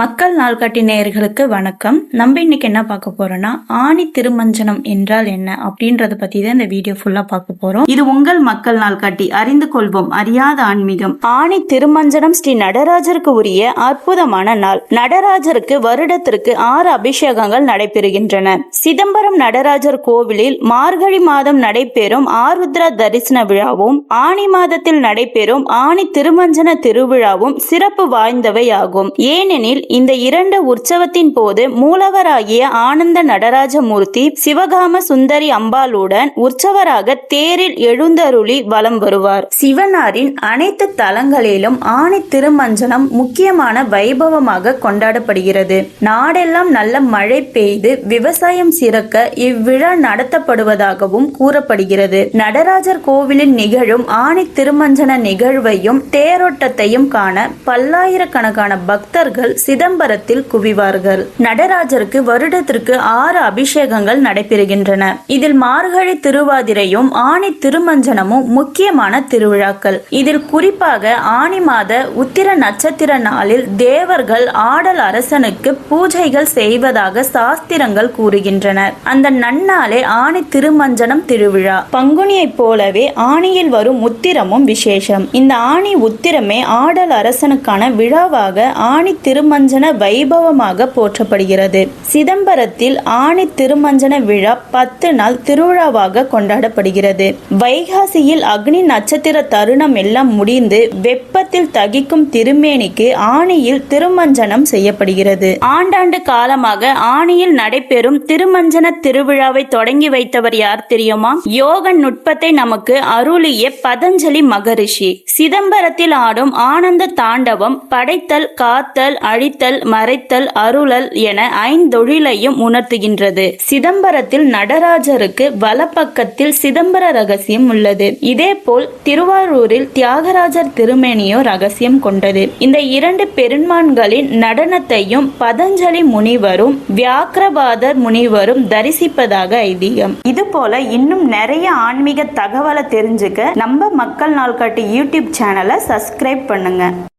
மக்கள் நாள்காட்டி நேயர்களுக்கு வணக்கம். நம்ம இன்னைக்கு என்ன பார்க்க போறோம்னா ஆணி திருமஞ்சனம் என்றால் என்ன அப்படின்றத பத்தி தான் இந்த வீடியோ ஃபுல்லா பார்க்க போறோம். இது உங்கள் மக்கள் நாள்காட்டி அறிந்து கொள்வோம். அறியாத ஆன்மீகம். ஆணி திருமஞ்சனம் ஸ்ரீ நடராஜருக்கு உரிய அற்புதமான நாள். நடராஜருக்கு வருடத்திற்கு ஆறு அபிஷேகங்கள் நடைபெறுகின்றன. சிதம்பரம் நடராஜர் கோவிலில் மார்கழி மாதம் நடைபெறும் ஆருத்ரா தரிசன விழாவும் ஆணி மாதத்தில் நடைபெறும் ஆணி திருமஞ்சன திருவிழாவும் சிறப்பு வாய்ந்தவை ஆகும் ஏனெனில் இந்த இரண்டு உற்சவத்தின் போது மூலவராகிய ஆனந்த நடராஜமூர்த்தி சிவகாம சுந்தரி அம்பாளுடன் உற்சவராக தேரில் எழுந்தருளி வலம் வருவார். சிவனாரின் அனைத்து தலங்களிலும் ஆணை திருமஞ்சனம் முக்கியமான வைபவமாக கொண்டாடப்படுகிறது. நாடெல்லாம் நல்ல மழை பெய்து விவசாயம் சிறக்க இவ்விழா நடத்தப்படுவதாகவும் கூறப்படுகிறது. நடராஜர் கோவிலில் நிகழும் ஆணை திருமஞ்சன நிகழ்வையும் தேரோட்டத்தையும் காண பல்லாயிரக்கணக்கான பக்தர்கள் சிதம்பரத்தில் குவிவார்கள். நடராஜருக்கு வருடத்திற்கு ஆறு அபிஷேகங்கள் நடைபெறுகின்றன. இதில் மார்கழி திருவாதிரையும் ஆணி திருமஞ்சனமும் முக்கியமான திருவிழாக்கள். இதில் குறிப்பாக ஆணி மாத உத்திர நட்சத்திர நாளில் தேவர்கள் ஆடல் அரசனுக்கு பூஜைகள் செய்வதாக சாஸ்திரங்கள் கூறுகின்றன. அந்த நன்னாளே ஆணி திருமஞ்சனம் திருவிழா. பங்குனியைப் போலவே ஆணியில் வரும் உத்திரமும் விசேஷம். இந்த ஆணி உத்திரமே ஆடல் அரசனுக்கான விழாவாக ஆணி திருமஞ்ச திருமஞ்சன வைபவமாக போற்றப்படுகிறது. சிதம்பரத்தில் ஆணி திருமஞ்சன விழா பத்து நாள் திருவிழாவாக கொண்டாடப்படுகிறது. வைகாசியில் அக்னி நட்சத்திர தருணம் எல்லாம் முடிந்து வெப்பத்தில் தகிக்கும் திருமேனிக்கு ஆணியில் திருமஞ்சனம் செய்யப்படுகிறது. ஆண்டாண்டு காலமாக ஆணியில் நடைபெறும் திருமஞ்சன திருவிழாவை தொடங்கி வைத்தவர் யார் தெரியுமா? யோக நுட்பத்தை நமக்கு அருளிய பதஞ்சலி மகரிஷி. சிதம்பரத்தில் ஆடும் ஆனந்த தாண்டவம் படைத்தல் காத்தல் அழித்தல் மறைத்தல் அருளல் என ஐந்தொழிலையும் உணர்த்துகின்றது. சிதம்பரத்தில் நடராஜருக்கு வலப்பக்கத்தில் சிதம்பர ரகசியம் உள்ளது. இதேபோல் திருவாரூரில் தியாகராஜர் திருமேனியோ ரகசியம் கொண்டது. இந்த இரண்டு பெருமான்களின் நடனத்தையும் பதஞ்சலி முனிவரும் வியாக்கிரபாதர் முனிவரும் தரிசிப்பதாக ஐதீகம். இது போல இன்னும் நிறைய ஆன்மீக தகவலை தெரிஞ்சுக்க நம்ம மக்கள் நாள்காட்டி யூடியூப் சேனலை சப்ஸ்கிரைப் பண்ணுங்க.